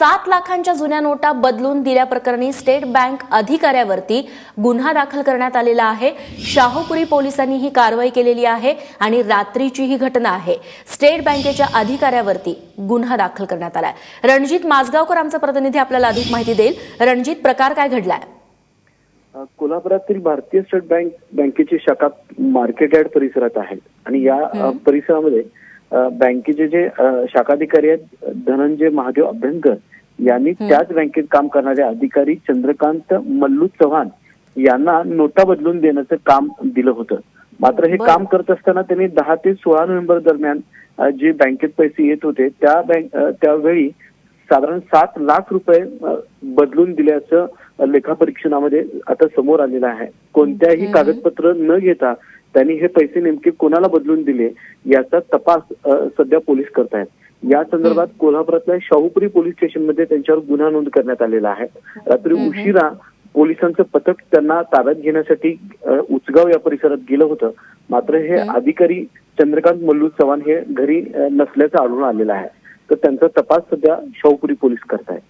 सात लाखांच्या जुन्या नोटा बदलून दिल्याप्रकरणी स्टेट बँक अधिकाऱ्यावरती गुन्हा दाखल करण्यात आलेला आहे. शाहूपुरी पोलिसांनी ही कारवाई केलेली आहे आणि रात्रीची ही घटना आहे. स्टेट बँकेच्या अधिकाऱ्यावरती गुन्हा दाखल करण्यात आलाय. रणजित माजगावकर आमचा प्रतिनिधी आपल्याला अधिक माहिती देईल. रणजित प्रकार काय घडलाय? कोल्हापुरातील भारतीय स्टेट बँक बँकेची शाखा मार्केट यार्ड परिसरात आहे. आणि या परिसरामध्ये बँकेचे जे शाखाधिकारी आहेत धनंजय महादेव अभ्यंकर यांनी त्याच बँकेत काम करणारे अधिकारी चंद्रकांत मल्लू चव्हाण यांना नोटा बदलून देण्याचं काम दिलं होतं. मात्र हे. काम करत असताना त्यांनी दहा ते सोळा नोव्हेंबर दरम्यान जे बँकेत पैसे येत होते त्या बँक त्यावेळी साधारण सात लाख रुपये बदलून दिल्याचं लेखापरीक्षणामध्ये आता समोर आलेलं आहे. कोणत्याही कागदपत्र न घेता त्यांनी हे पैसे नेमके कोणाला बदलून दिले याचा तपास सध्या पोलीस करतायत. या संदर्भात कोल्हापुरातल्या शाहूपुरी पोलीस स्टेशनमध्ये त्यांच्यावर गुन्हा नोंद करण्यात आलेला आहे. रात्री उशिरा पोलिसांचं पथक त्यांना ताब्यात घेण्यासाठी उचगाव या परिसरात गेलं होतं. मात्र हे अधिकारी चंद्रकांत मल्लू चव्हाण हे घरी नसल्याचं आढळून आलेलं आहे. तर त्यांचा तपास सध्या शाहूपुरी पोलीस करतायत.